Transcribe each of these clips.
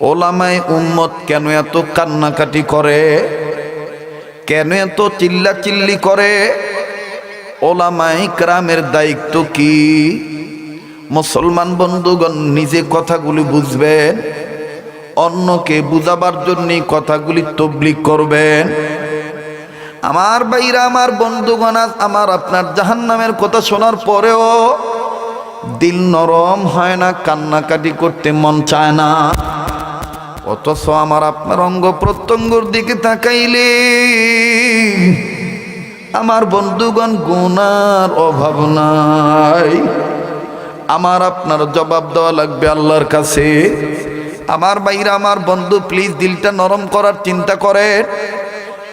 ওলামায় উম্মত কেন এত কান্নাকাটি করে? কেন এত চিল্লা চিল্লি করে? ওলামাই ক্রামের দায়িত্ব কি? মুসলমান বন্ধুগণ নিজে কথাগুলি বুঝবেন, অন্যকে বুঝাবার জন্য কথাগুলি তবলিক করবেন। আমার বাইরা আমার বন্ধুগণ, আজ আমার আপনার জাহান নামের কথা শোনার পরেও দিল নরম হয় না, কান্নাকাটি করতে মন চায় না। অথচ আমার আপনার অঙ্গ প্রত্যঙ্গর দিকে তাকাইলে আমার বন্ধুগণ গুনার অভাব নাই। আমার আপনার জবাব দেওয়া লাগবে আল্লাহর কাছে। আমার বাইরা আমার বন্ধু প্লিজ দিলটা নরম করার চিন্তা করে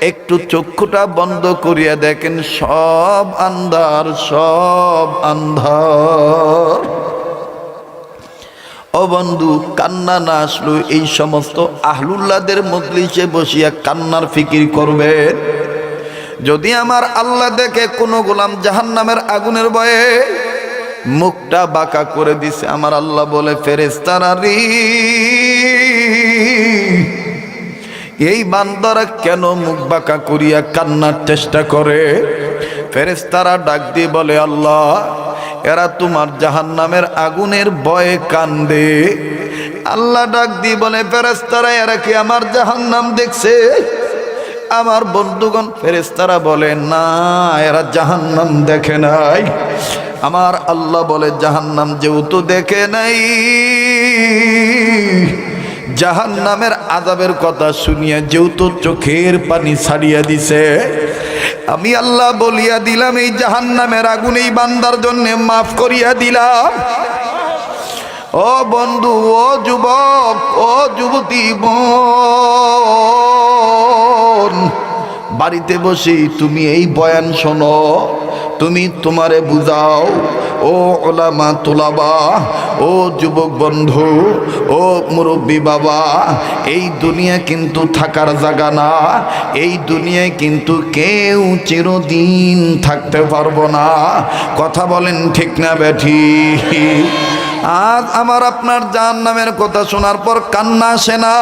একটু চক্ষুটা বন্ধ করিয়া দেখেন, সব আন্ধার সব আন্ধার। ও বন্ধু, কান্না না আসলো, এই সমস্ত আহলুল্লাদের মজলিসে বসিয়া কান্নার ফিকির করবে। যদি আমার আল্লাহ দেখে কোনো গোলাম জাহান নামের আগুনের বয়ে মুখটা বাঁকা করে দিছে, আমার আল্লাহ বলে ফেরেস্তারি এই বান্দারা কেন মুখ বাঁকা করিয়া কান্নার চেষ্টা করে? ফেরেস্তারা ডাক দিয়ে বলে, আল্লাহ এরা তোমার জাহান নামের আগুনের বয়ে কান্দে। আল্লাহ ডাক দিয়ে বলে ফেরেস্তারা এরা কি আমার জাহান নাম দেখছে? আমার বন্ধুগণ ফেরেস্তারা বলে, না, এরা জাহান্নাম দেখে নাই। আমার আল্লাহ বলে, জাহান্নাম যেহেতু দেখে নাই, জাহান্নামের আজাবের কথা শুনিয়া যেহেতু চোখের পানি ছাড়িয়া দিছে আমি আল্লাহ বলিয়া দিলাম, এই জাহান নামের আগুন এই বান্দার জন্যে মাফ করিয়া দিলাম। ও বন্ধু, ও যুবক, ও যুবতী বোন, বাড়িতে বসে তুমি এই বয়ান শোনো। তুমি তোমারে বুঝাও, ও ওলামা তোলাবা, ও যুবক বন্ধু, ও মুরব্বী বাবা, এই দুনিয়া কিন্তু থাকার জায়গা না, এই দুনিয়ায় কিন্তু কেউ চিরদিন থাকতে পারব না। কথা বলেন ঠিক না ব্যাঠি আজ আমার আপনার জান নামের কথা শোনার পর কান্না আসে না,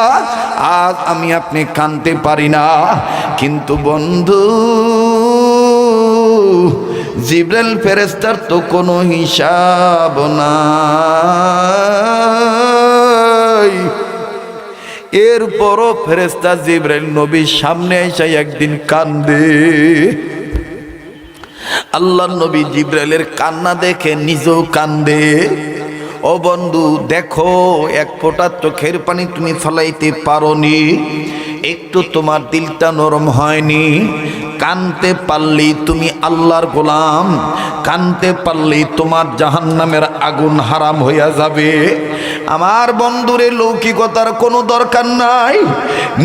আজ আমি আপনি কানতে পারি না, কিন্তু বন্ধু জিব্রাইল ফেরেস্তার তো কোনো হিসাব নাই। এরপরও ফেরেস্তা জিব্রাইল নবীর সামনে এসে একদিন কান্দে। আল্লাহ নবী জিব্রাইলের কান্না দেখে নিজেও কান্দে। ও বন্ধু, দেখো, এক ফোঁটা চোখের পানি তুমি ফলাইতে পারোনি। একটু তোমার দিলটা নরম হয়নি। কানতে পারলেই তুমি আল্লাহর গোলাম, কানতে পারলেই তোমার জাহান নামের আগুন হারাম হইয়া যাবে। আমার বন্ধুরে লৌকিকতার কোনো দরকার নাই,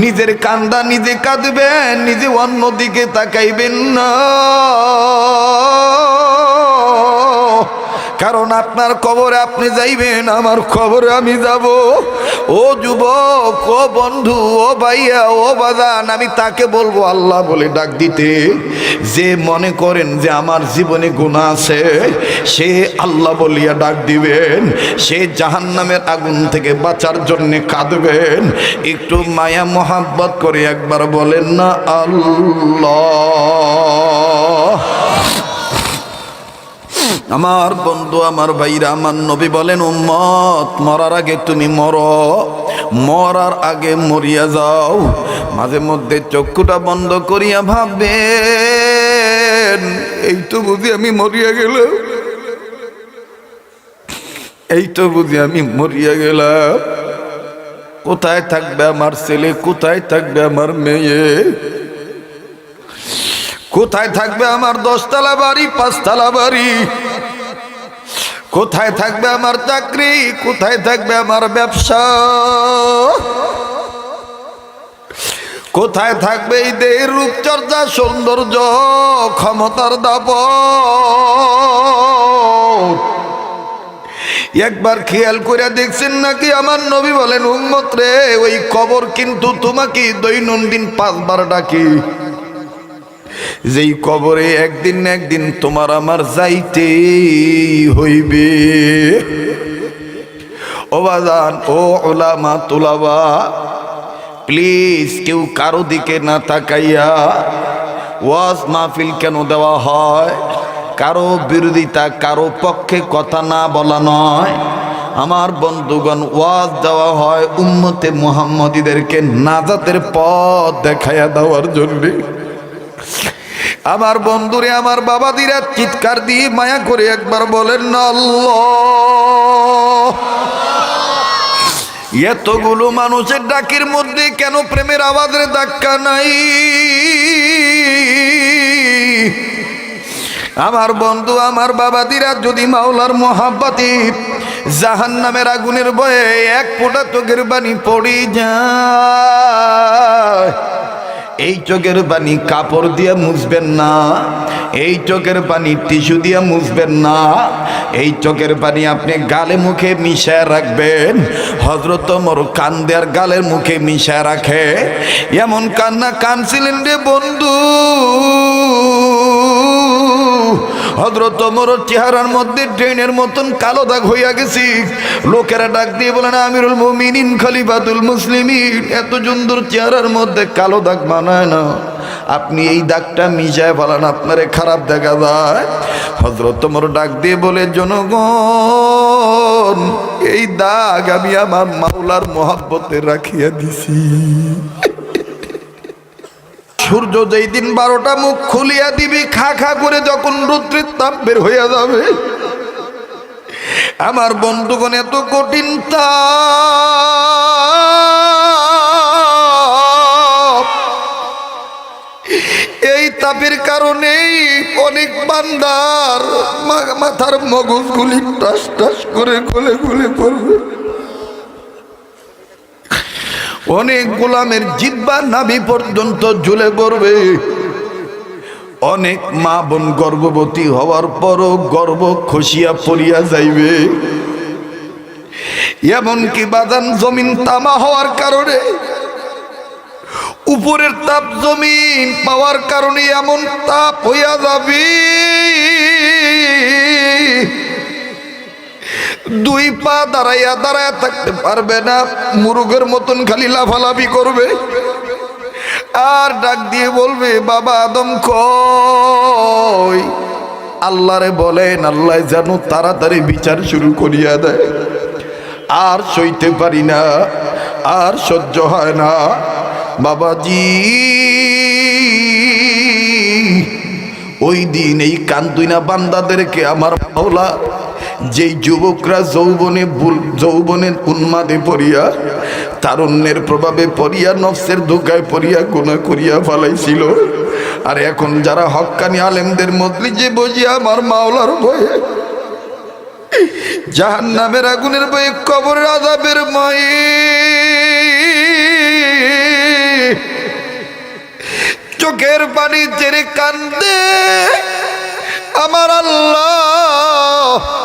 নিজের কান্দা নিজে কাঁদবেন, নিজে অন্যদিকে তাকাইবেন না। কারণ আপনার কবরে আপনি যাইবেন, আমার খবরে আমি যাব। ও যুবক, ও বন্ধু, ও ভাইয়া, ও বাদান আমি তাকে বলব, আল্লাহ বলে ডাক দিতে। যে মনে করেন যে আমার জীবনে গুণা আছে, সে আল্লাহ বলিয়া ডাক দিবেন। সে জাহান্নামের আগুন থেকে বাঁচার জন্য কাঁদবেন। একটু মায়া মোহাব্বত করে একবার বলেন না, আল্লাহ। আমার বন্ধু, আমার ভাইরা, আমার নবী বলেন, উম্মত, মরার আগে তুমি মর। মরার আগে মরিয়া যাও। মাঝে মধ্যে চক্ষুটা বন্ধ করিয়া ভাববেন, এই তো বুঝি আমি মরিয়া গেলাম। এই তো বুঝি আমি মরিয়া গেলাম। কোথায় থাকবে আমার ছেলে? কোথায় থাকবে আমার মেয়ে? কোথায় থাকবে আমার দশতলা বাড়ি, পাঁচতলা বাড়ি? কোথায় থাকবে আমার চাকরি? কোথায় থাকবে আমার ব্যবসা? কোথায় থাকবে এই দেহের রূপচর্চা, সৌন্দর্য, ক্ষমতার দাব একবার খেয়াল করে দেখছেন নাকি আমার নবী বলেন, উম্মত রে, ওই কবর কিন্তু তোমাকে দৈনন্দিন পাঁচবার ডাকি। যেই কবরে একদিন একদিন তোমার আমার যাইতে হইবে। ও বাজান, ও ওলামা তুলাবা প্লিজ কেউ কারও দিকে না তাকাইয়া ওয়াজ মাহফিল কেন দেওয়া হয়? কারও বিরোধিতা, কারও পক্ষে কথা না বলা নয়। আমার বন্ধুগণ, ওয়াজ দেওয়া হয় উম্মতে মুহাম্মদীদেরকে নাজাতের পথ দেখাইয়া দেওয়ার জন্যে। আমার বন্ধুরে, আমার বাবাদিরা চিৎকার দিয়ে মায়া করে একবার বলেন এতগুলো মানুষের ডাকের মধ্যে কেন প্রেমের আওয়াজের ধাক্কা নাই? আমার বন্ধু, আমার বাবাদিরা যদি মাওলার মহাব্বাতি জাহান নামের আগুনের বয়ে এক ফোঁটা চোখের বাণী পড়ি যায় এই চোখের পানি কাপড় দিয়ে মুছবেন না। এই চোখের পানি টিস্যু দিয়ে মুছবেন না। এই চোখের পানি আপনি গালে মুখে মিশায় রাখবেন। হজরত মোর কান দেয়ার গালের মুখে মিশায় রাখে। এমন কান্না কানছিলেন রে বন্ধু। হজরত মোর চেহারার মধ্যে ড্রেনের মতন কালো দাগ হইয়া গেছি। লোকেরা ডাক দিয়ে বলেন আমিরুল মুমিনিন, খলিফাতুল মুসলিমিন। এত সুন্দর চেহারার মধ্যে কালো দাগ মানায় না। আপনি এই দাগটা মিজায় ফেলান, আপনারে খারাপ দেখা যায়। হজরত মোর ডাক দিয়ে বলে, জনগণ, এই দাগ আমি আমার মাওলার মহাব্বতে রাখিয়া দিছি। সূর্য যেই দিন বারোটা মুখ খুলিয়া দিবি, খা খা করে যখন রুদ্রের তাপ বের হইয়া যাবে। আমার বন্ধুগণ, এত কঠিন তাপ। এই তাপের কারণেই অনেক বান্দার মাথার মগজগুলি টাস টাস করে গলে গলে পড়বে। অনেক গোলামের জিব্বা নাভি পর্যন্ত ঝুলে পড়বে। অনেক মা বোন গর্ভবতী হওয়ার পরও গর্ভ খসিয়া পড়িয়া যাইবে। এমনকি বাদান জমিন তামা হওয়ার কারণে, উপরের তাপ জমিন পাওয়ার কারণে এমন তাপ হইয়া যাবে। দুই পা দাঁড়াইয়া দাঁড়াইয়া থাকতে পারবে না। মুরুগের মতন খালি লাফালাফি করবে। আর ডাক দিয়ে বলবে, বাবা আদম কই? আল্লাহরে বলেন, আল্লাহ যেন তাড়াতাড়ি বিচার শুরু করিয়া দেয়। আর সইতে পারি না, আর সহ্য হয় না। বাবাজি, ওই দিন এই কান্দুইনা বান্দাদেরকে আমার মাওলা যেই যুবকরা যৌবনে ভুল- যৌবনের উন্মাদে পড়িয়া, তারুণ্যের প্রভাবে পড়িয়া, নফসের ধোকায় পড়িয়া গুণা করিয়া ফালাইছিল। আর এখন যারা হক্কানি আলেমদের মধ্যে যে বসিয়া আমার মাওলার ভয়ে জাহান নামের আগুনের বয়ে কবরের আজাবের মায়ে চোখের পানি চেরে কান্দে আমার আল্লাহ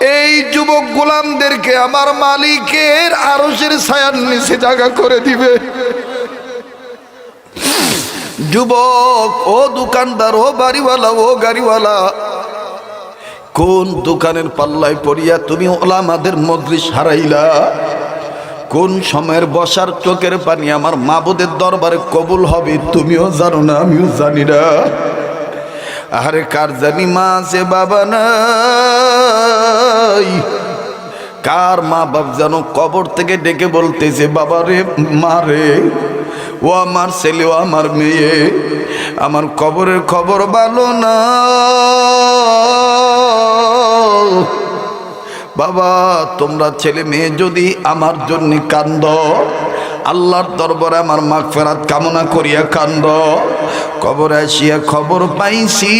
এই যুবক গোলামদেরকে আমার মালিকের আরসের ছায়ার নিচে জায়গা করে দিবে। যুবক, ও দোকানদার, ও বাড়িওয়ালা, ও গাড়িওয়ালা, কোন দোকানের পাল্লায় পড়িয়া তুমি ওলামাদের মজলিস হারাইলা? কোন সময়ের বসার চোখের পানি আমার মাবুদের দরবারে কবুল হবে তুমিও জানো না, আমিও জানি না। আরে কার জানি মা আছে বাবা নাই কার মা বাপ যেন কবর থেকে ডেকে বলতেছে, বাবা রে, মা রে, ও আমার ছেলে, ও আমার মেয়ে, আমার কবরের খবর ভালো না। বাবা, তোমরা ছেলে মেয়ে যদি আমার জন্য কান্দ, আল্লাহর দরবারে আমার মাগ ফেরাত কামনা করিয়া কান্দ, কবর আসিয়া খবর পাইছি।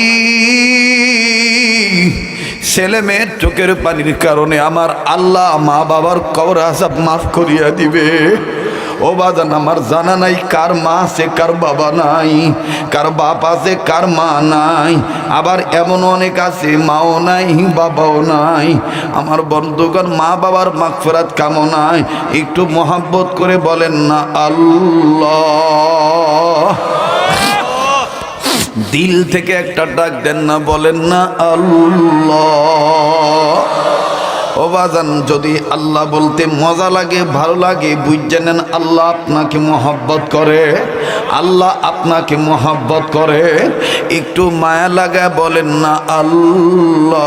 ছেলে মেয়ের চোখের পানির কারণে আমার আল্লাহ মা বাবার কবর আসাব মাফ করিয়া দিবে। ও বাজান, আমার জানা নাই কার মা আছে, কার বাবা নাই, কার বাপ আছে, কার মা নাই। আবার এমন অনেক আছে, মাও নাই, বাবাও নাই। আমার বন্ধুগণ, মা বাবার মাগফেরাত কামনায় একটু মহাব্বত করে বলেন না, আল্লাহ। দিল থেকে একটা ডাক দেন না, বলেন না আল্লাহ। ও বাজান, যদি আল্লাহ বলতে মজা লাগে, ভালো লাগে, বুঝে নেন আল্লাহ আপনাকে মহব্বত করে, আল্লাহ আপনাকে মহব্বত করে। একটু মায়া লাগা বলেন না আল্লাহ।